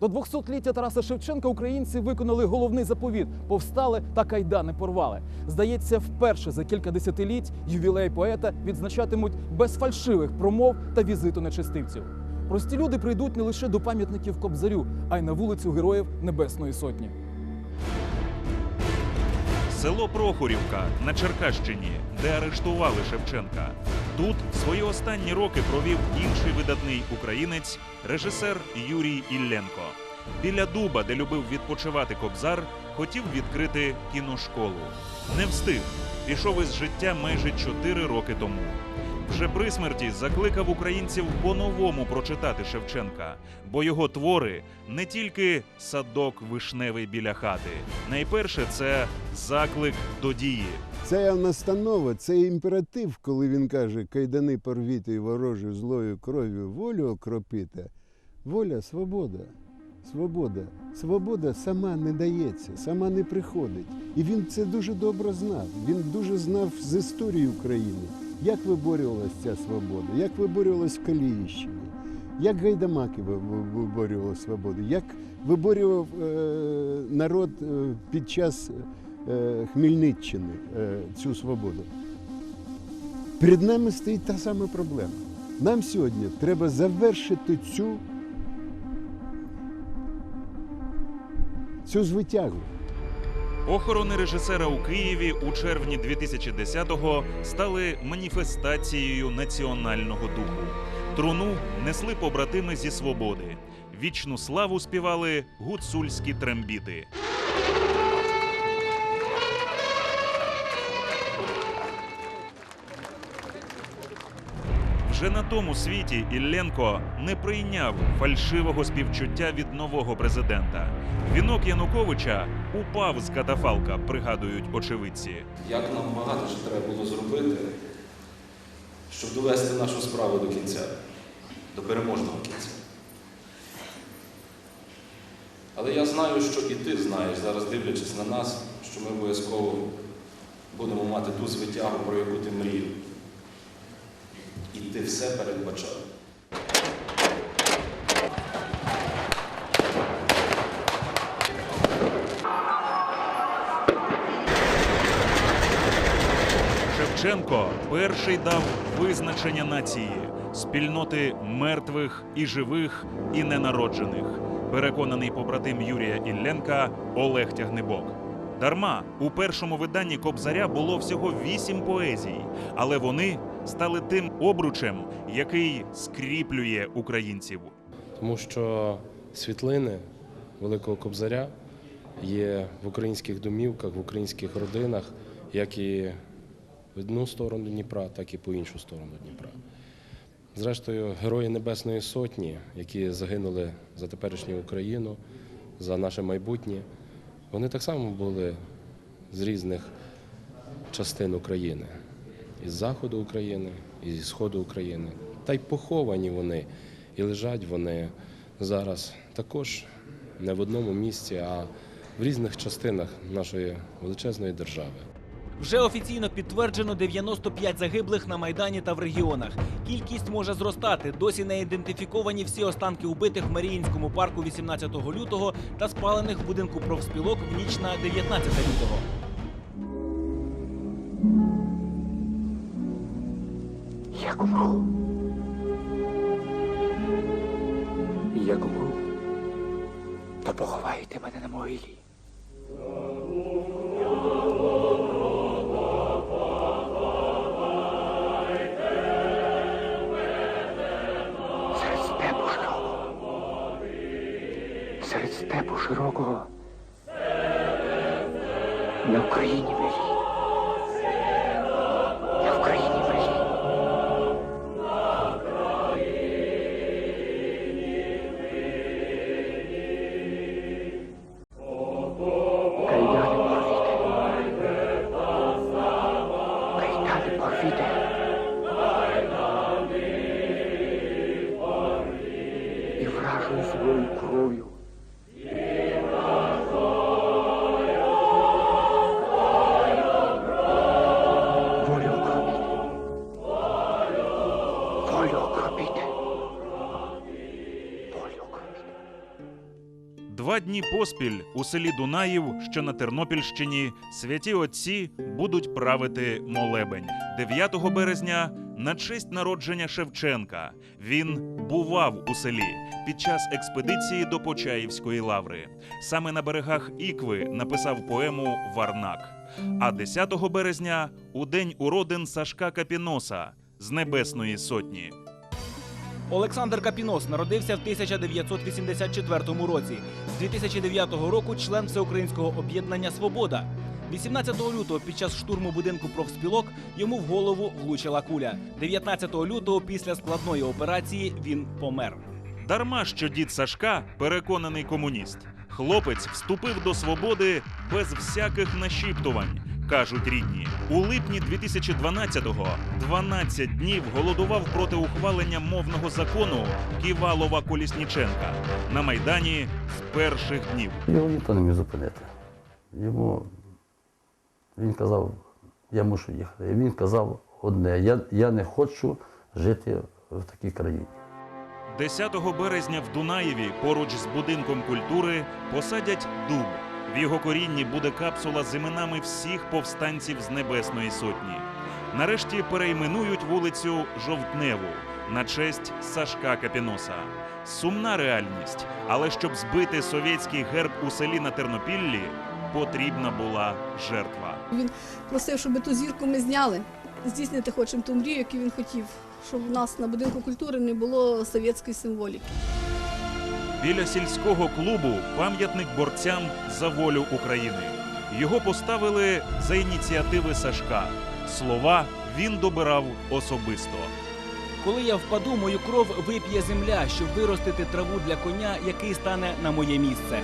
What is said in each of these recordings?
До 200-ліття Тараса Шевченка українці виконали головний заповіт повстали та кайдани порвали. Здається, вперше за кілька десятиліть ювілей поета відзначатимуть без фальшивих промов та візиту нечистивців. Прості люди прийдуть не лише до пам'ятників Кобзарю, а й на вулицю Героїв Небесної Сотні. Село Прохорівка на Черкащині, де арештували Шевченка. Тут свої останні роки провів інший видатний українець, режисер Юрій Ілленко. Біля дуба, де любив відпочивати кобзар, хотів відкрити кіношколу. Не встиг. Пішов із життя майже чотири роки тому. Вже при смерті закликав українців по-новому прочитати Шевченка, бо його твори не тільки садок вишневий біля хати. Найперше це заклик до дії. Це настанова, це імператив, коли він каже, кайдани порвіти і ворожу злою кров'ю волю окропіте. Воля свобода. Свобода. Свобода сама не дається, сама не приходить. І він це дуже добре знав. Він дуже знав з історії України, як виборювалася ця свобода, як виборювалась в Каліївщині, як гайдамаки ви- ви- виборювали свободу, як виборював е, народ е, під час е, Хмельниччини цю свободу. Перед нами стоїть та сама проблема. Нам сьогодні треба завершити цю, цю звитягу. Похорони режисера у Києві у червні 2010-го стали маніфестацією національного духу. Труну несли побратими зі свободи. Вічну славу співали гуцульські трембіти. Вже на тому світі Ілленко не прийняв фальшивого співчуття від нового президента. Вінок Януковича упав з катафалка, пригадують очевидці. Як нам багато що треба було зробити, щоб довести нашу справу до кінця, до переможного кінця. Але я знаю, що і ти знаєш, зараз дивлячись на нас, що ми обов'язково будемо мати ту звитягу, про яку ти мріяв. І ти все передбачав. Шевченко перший дав визначення нації спільноти мертвих і живих і ненароджених. Переконаний побратим Юрія Ілленка Олег Тягнебок. Дарма у першому виданні Кобзаря було всього вісім поезій, але вони стали тим обручем, який скріплює українців. Тому що світлини Великого Кобзаря є в українських домівках, в українських родинах, як і в одну сторону Дніпра, так і по іншу сторону Дніпра. Зрештою, герої Небесної Сотні, які загинули за теперішню Україну, за наше майбутнє, вони так само були з різних частин України, із заходу України, і зі сходу України. Та й поховані вони, і лежать вони зараз також не в одному місці, а в різних частинах нашої величезної держави. Вже офіційно підтверджено 95 загиблих на майдані та в регіонах. Кількість може зростати. Досі не ідентифіковані всі останки убитих в Маріїнському парку 18 лютого та спалених в будинку профспілок в ніч на 19 лютого. Як умру. Як умру, то поховайте мене на могилі. Серед степу широкого. Серед степу широкого. На Україні велі. Волю робіть. Волю робіть. Два дні поспіль у селі Дунаїв, що на Тернопільщині, святі отці будуть правити молебень 9 березня. На честь народження Шевченка він бував у селі під час експедиції до Почаївської лаври. Саме на берегах Ікви написав поему Варнак. А 10 березня, у день уродин Сашка Капіноса, з Небесної Сотні. Олександр Капінос народився в 1984 році. З 2009 року член Всеукраїнського об'єднання Свобода. 18 лютого під час штурму будинку профспілок йому в голову влучила куля. 19 лютого після складної операції він помер. Дарма що дід Сашка переконаний комуніст. Хлопець вступив до свободи без всяких нашіптувань, кажуть рідні. У липні 2012-го 12 днів голодував проти ухвалення мовного закону Ківалова Колісніченка на майдані з перших днів. Його ніхто не міг зупинити. Йому він казав, я мушу їхати. Він казав одне: я, я не хочу жити в такій країні. 10 березня в Дунаєві поруч з будинком культури посадять дуб. В його корінні буде капсула з іменами всіх повстанців з Небесної Сотні. Нарешті перейменують вулицю Жовтневу на честь Сашка Капіноса. Сумна реальність, але щоб збити совєтський герб у селі на Тернопіллі, потрібна була жертва. Він просив, щоб ту зірку ми зняли. Здійснити хочемо ту мрію, яку він хотів, щоб в нас на будинку культури не було совєтської символіки. Біля сільського клубу пам'ятник борцям за волю України. Його поставили за ініціативи Сашка. Слова він добирав особисто. Коли я впаду, мою кров вип'є земля, щоб виростити траву для коня, який стане на моє місце.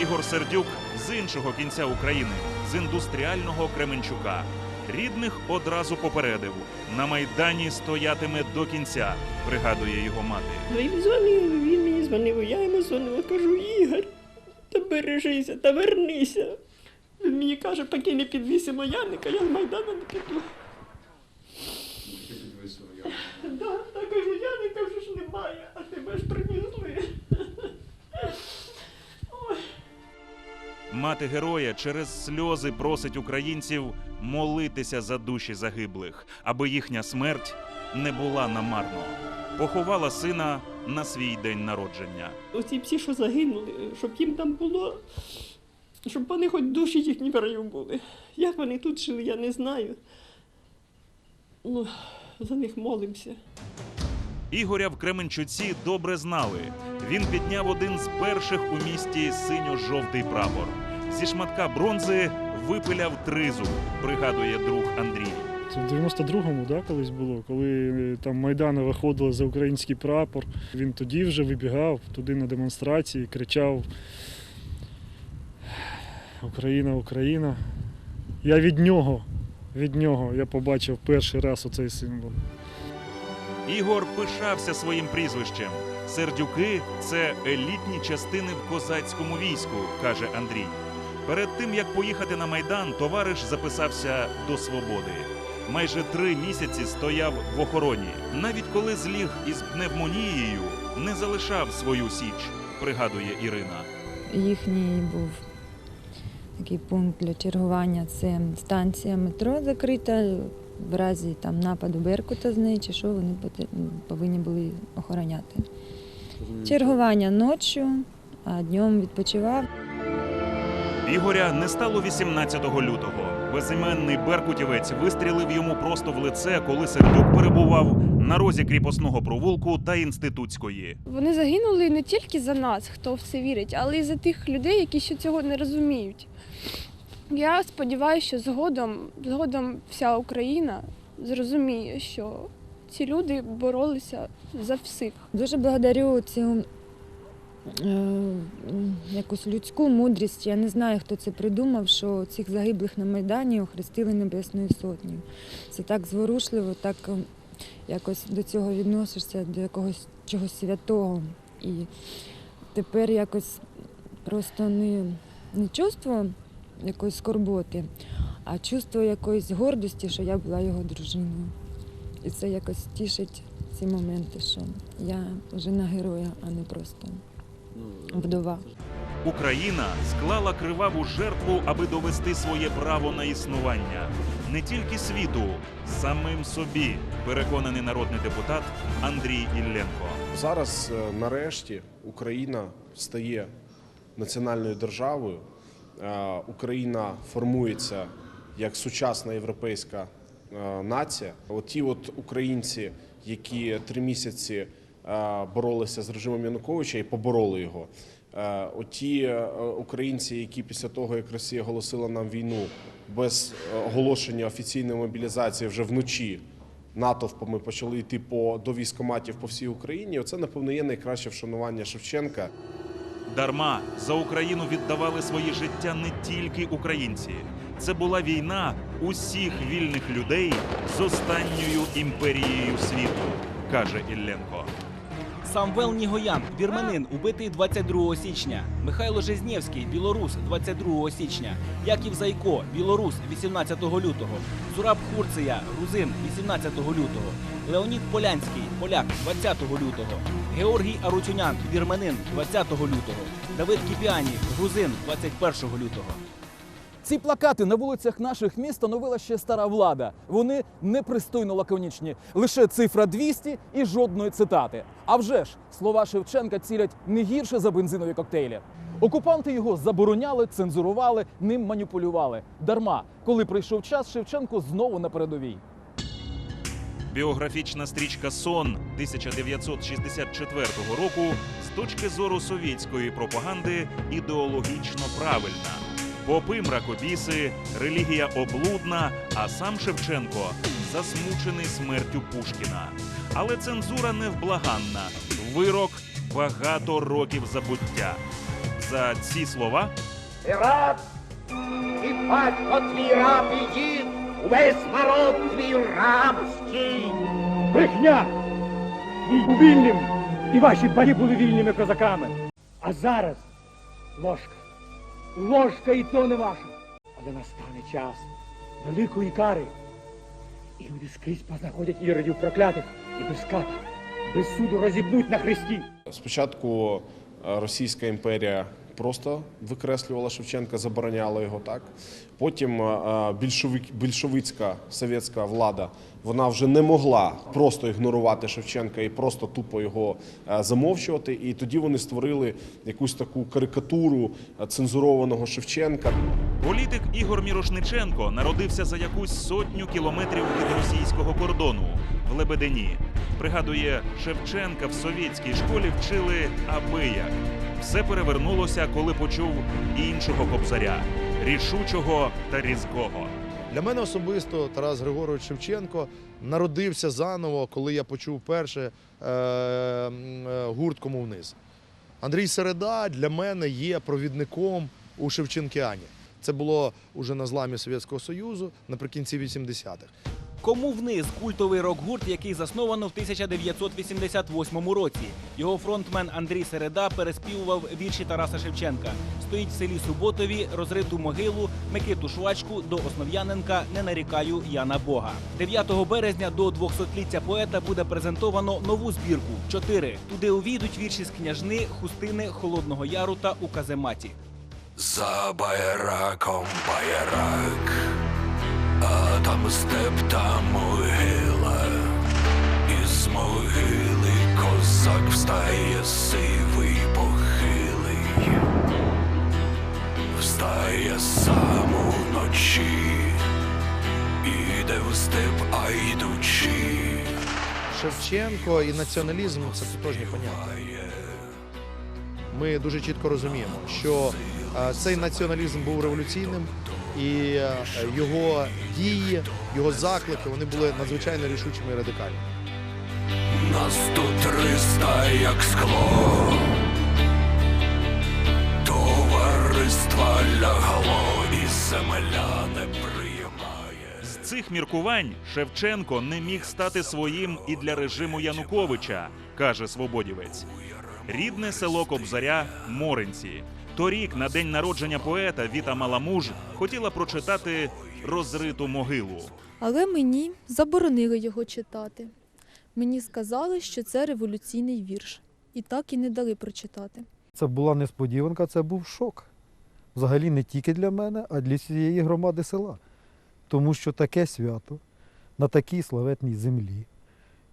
Ігор Сердюк з іншого кінця України, з індустріального Кременчука. Рідних одразу попередив: на майдані стоятиме до кінця, пригадує його мати. Він дзвонив, він мені дзвонив, я йому дзвонила, кажу, Ігор, та бережися, та вернися. Він мені каже, поки не підвісимо Яника, я з Майдану не піду. Мати героя через сльози просить українців молитися за душі загиблих, аби їхня смерть не була намарно. Поховала сина на свій день народження. Оці всі, що загинули, щоб їм там було, щоб вони хоч душі їхні в раю були. Як вони тут жили, я не знаю. Ну, за них молимося. Ігоря в Кременчуці добре знали. Він підняв один з перших у місті синьо-жовтий прапор. Зі шматка бронзи випиляв тризу, пригадує друг Андрій. Це в 92-му, да, колись було, коли е, там Майдани виходили за український прапор. Він тоді вже вибігав туди на демонстрації, кричав Україна, Україна. Я від нього, від нього я побачив перший раз оцей символ. Ігор пишався своїм прізвищем. Сердюки це елітні частини в козацькому війську, каже Андрій. Перед тим як поїхати на майдан, товариш записався до свободи. Майже три місяці стояв в охороні. Навіть коли зліг із пневмонією, не залишав свою січ, пригадує Ірина. Їхній був такий пункт для чергування. Це станція метро закрита. В разі там нападу Беркута з неї чи що вони повинні були охороняти. Чергування ночі, а днем відпочивав. Ігоря не стало 18 лютого. Безіменний беркутівець вистрілив йому просто в лице, коли Сердюк перебував на розі кріпосного провулку та інститутської. Вони загинули не тільки за нас, хто в це вірить, але й за тих людей, які ще цього не розуміють. Я сподіваюся, що згодом, згодом вся Україна зрозуміє, що ці люди боролися за всіх. Дуже благодарю цю якусь людську мудрість. Я не знаю, хто це придумав, що цих загиблих на Майдані охрестили Небесною Сотнею. Це так зворушливо, так е, якось до цього відносишся, до якогось чогось святого. І тепер якось просто не, не чувство якоїсь скорботи, а чувство якоїсь гордості, що я була його дружиною. І це якось тішить ці моменти, що я жена героя, а не просто вдова. Україна склала криваву жертву, аби довести своє право на існування не тільки світу, самим собі, переконаний народний депутат Андрій Ілленко. Зараз, е, нарешті, Україна стає національною державою. Е, Україна формується як сучасна європейська е, нація. Оті от українці, які три місяці боролися з режимом Януковича і побороли його. Е, Оті е, українці, які після того, як Росія оголосила нам війну без е, оголошення офіційної мобілізації вже вночі натовпами почали йти по до військоматів по всій Україні. Оце напевно є найкраще вшанування Шевченка. Дарма за Україну віддавали свої життя не тільки українці. Це була війна усіх вільних людей з останньою імперією світу, каже Ілленко. Самвел Нігоян, вірменин, убитий 22 січня. Михайло Жизнєвський, білорус, 22 січня. Яків Зайко, білорус, 18 лютого. Зураб Хурція, грузин, 18 лютого. Леонід Полянський, поляк, 20 лютого. Георгій Арутюнян, вірменин, 20 лютого. Давид Кіпіані, грузин, 21 лютого. Ці плакати на вулицях наших міст становила ще стара влада. Вони непристойно лаконічні. Лише цифра 200 і жодної цитати. А вже ж слова Шевченка цілять не гірше за бензинові коктейлі. Окупанти його забороняли, цензурували, ним маніпулювали. Дарма, коли прийшов час, Шевченко знову на передовій. Біографічна стрічка Сон 1964 року з точки зору совєтської пропаганди ідеологічно правильна. Попи мракобіси, релігія облудна, а сам Шевченко засмучений смертю Пушкіна. Але цензура невблаганна. Вирок багато років забуття. За ці слова Ти раб, і батько твій раб і дід, увесь народ твій рабський. Брехня! Був вільним, і ваші батьки були вільними козаками. А зараз ложка. Ложка і то не ваша. Але настане час великої кари. І люди скрізь познаходять іродів проклятих і без кат, без суду розібнуть на хресті. Спочатку е, Російська імперія просто викреслювала Шевченка, забороняла його так. Потім е, більшовик, більшовицька совєтська влада вона вже не могла просто ігнорувати Шевченка і просто тупо його е, замовчувати. І тоді вони створили якусь таку карикатуру е, цензурованого Шевченка. Політик Ігор Мірошниченко народився за якусь сотню кілометрів від російського кордону в Лебедині. Пригадує, Шевченка в совєтській школі вчили абияк. Все перевернулося, коли почув іншого кобзаря рішучого та різкого. Для мене особисто Тарас Григорович Шевченко народився заново, коли я почув перше е, е, гурт «Кому вниз». Андрій Середа для мене є провідником у Шевченкіані. Це було уже на зламі Совєтського Союзу наприкінці 80-х. Кому вниз культовий рок-гурт, який засновано в 1988 році. Його фронтмен Андрій Середа переспівував вірші Тараса Шевченка. Стоїть в селі Суботові, розриту могилу, Микиту Швачку до Основ'яненка Не нарікаю я на Бога. 9 березня до 200-ліття поета буде презентовано нову збірку. Чотири. Туди увійдуть вірші з княжни, хустини, холодного яру та у казематі. За байраком байрак, там степ та могила, із могили козак встає сивий похилий, встає сам уночі, іде в степ, а йдучи. Шевченко і націоналізм це тотожні поняття. Ми дуже чітко розуміємо, що цей націоналізм був революційним, і е, його дії, його заклики вони були надзвичайно рішучими і радикальними. Нас тут триста, як скло, товариства лягло, і земля не приймає. З цих міркувань Шевченко не міг стати своїм і для режиму Януковича, каже Свободівець. Рідне село Кобзаря Моринці. Торік, на день народження поета Віта Маламуж, хотіла прочитати розриту могилу. Але мені заборонили його читати. Мені сказали, що це революційний вірш, і так і не дали прочитати. Це була несподіванка, це був шок. Взагалі не тільки для мене, а для всієї громади села. Тому що таке свято на такій славетній землі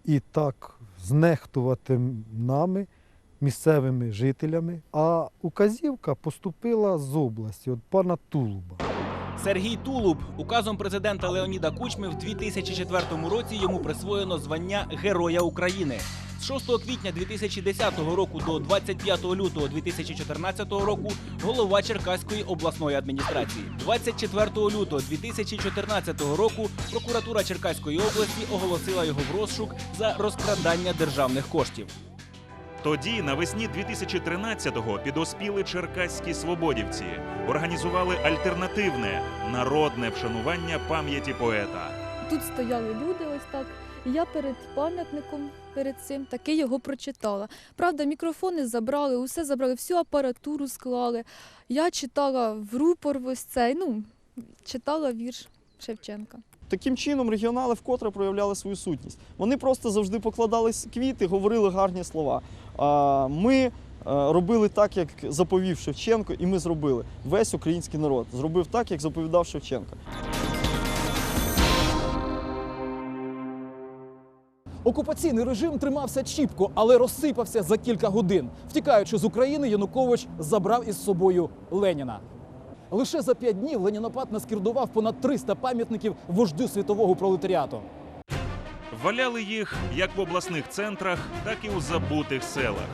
і так знехтувати нами, місцевими жителями. А указівка поступила з області, від пана Тулуба. Сергій Тулуб указом президента Леоніда Кучми в 2004 році йому присвоєно звання Героя України. З 6 квітня 2010 року до 25 лютого 2014 року голова Черкаської обласної адміністрації. 24 лютого 2014 року прокуратура Черкаської області оголосила його в розшук за розкрадання державних коштів. Тоді, навесні 2013-го, підоспіли черкаські свободівці, організували альтернативне народне вшанування пам'яті поета. Тут стояли люди, ось так. І я перед пам'ятником, перед цим таки його прочитала. Правда, мікрофони забрали, усе забрали, всю апаратуру склали. Я читала в рупор ось цей, ну, читала вірш Шевченка. Таким чином регіонали вкотре проявляли свою сутність. Вони просто завжди покладали квіти, говорили гарні слова. Ми е, робили так, як заповів Шевченко, і ми зробили. Весь український народ зробив так, як заповідав Шевченко. Окупаційний режим тримався чіпко, але розсипався за кілька годин. Втікаючи з України, Янукович забрав із собою Леніна. Лише за п'ять днів ленінопад наскірдував понад 300 пам'ятників вождю світового пролетаріату. Валяли їх як в обласних центрах, так і у забутих селах,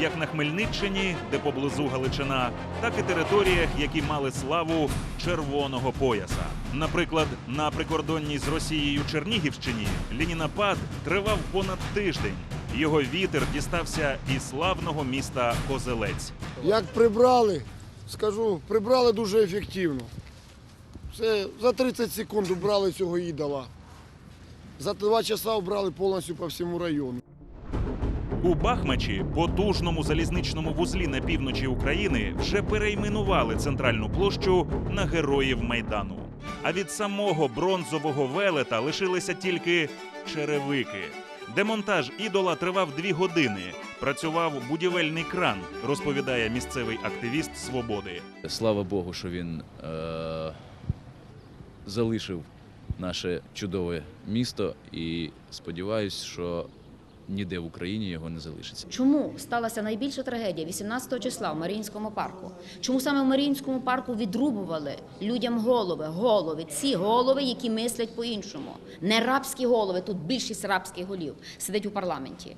як на Хмельниччині, де поблизу Галичина, так і територіях, які мали славу червоного пояса. Наприклад, на прикордонній з Росією Чернігівщині лінінапад тривав понад тиждень. Його вітер дістався і славного міста Козелець. Як прибрали, скажу, прибрали дуже ефективно. Все, за 30 секунд убрали цього ідола. За два часа убрали повністю по всьому району. У Бахмачі, потужному залізничному вузлі на півночі України, вже перейменували центральну площу на героїв майдану. А від самого бронзового велета лишилися тільки черевики. Демонтаж ідола тривав дві години. Працював будівельний кран, розповідає місцевий активіст свободи. Слава Богу, що він е- залишив наше чудове місто і сподіваюсь, що ніде в Україні його не залишиться. Чому сталася найбільша трагедія 18 числа в Маріїнському парку? Чому саме в Маріїнському парку відрубували людям голови, голови, ці голови, які мислять по-іншому? Не рабські голови, тут більшість рабських голів сидить у парламенті.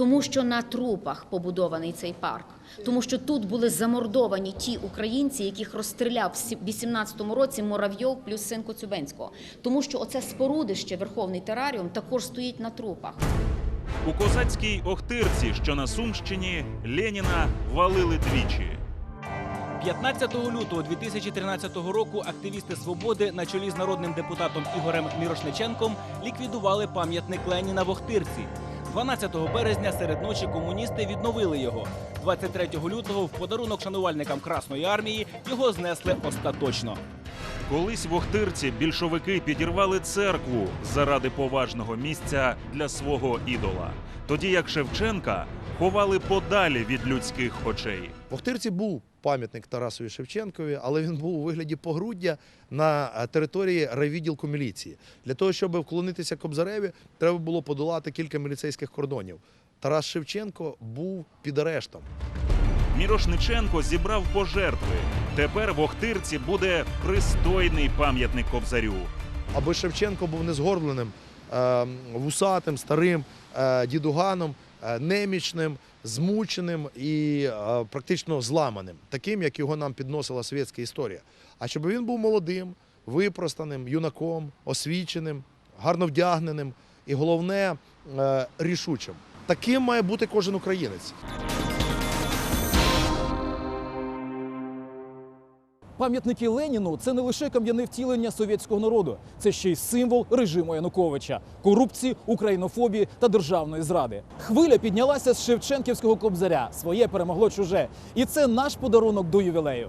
Тому що на трупах побудований цей парк, тому що тут були замордовані ті українці, яких розстріляв в 18-му році Муравйов плюс син Коцюбенського. Тому що оце спорудище, Верховний тераріум, також стоїть на трупах. У козацькій Охтирці, що на Сумщині, Леніна валили двічі. 15 лютого 2013 року активісти свободи на чолі з народним депутатом Ігорем Мірошниченком ліквідували пам'ятник Леніна в Охтирці. 12 березня серед ночі комуністи відновили його. 23 лютого в подарунок шанувальникам Красної армії його знесли остаточно. Колись в Охтирці більшовики підірвали церкву заради поважного місця для свого ідола. Тоді як Шевченка ховали подалі від людських очей. В Охтирці був пам'ятник Тарасові Шевченкові, але він був у вигляді погруддя на е, території райвідділку міліції. Для того, щоб вклонитися Кобзареві, треба було подолати кілька міліцейських кордонів. Тарас Шевченко був під арештом. Мірошниченко зібрав пожертви. Тепер в Охтирці буде пристойний пам'ятник Кобзарю. Аби Шевченко був не згорбленим, е, вусатим, старим е, дідуганом, е, немічним, змученим і е, практично зламаним, таким, як його нам підносила світська історія. А щоб він був молодим, випростаним, юнаком, освіченим, гарно вдягненим і головне е, рішучим. Таким має бути кожен українець. Пам'ятники Леніну це не лише кам'яне втілення совєтського народу, це ще й символ режиму Януковича, корупції, українофобії та державної зради. Хвиля піднялася з Шевченківського кобзаря. Своє перемогло чуже. І це наш подарунок до ювілею.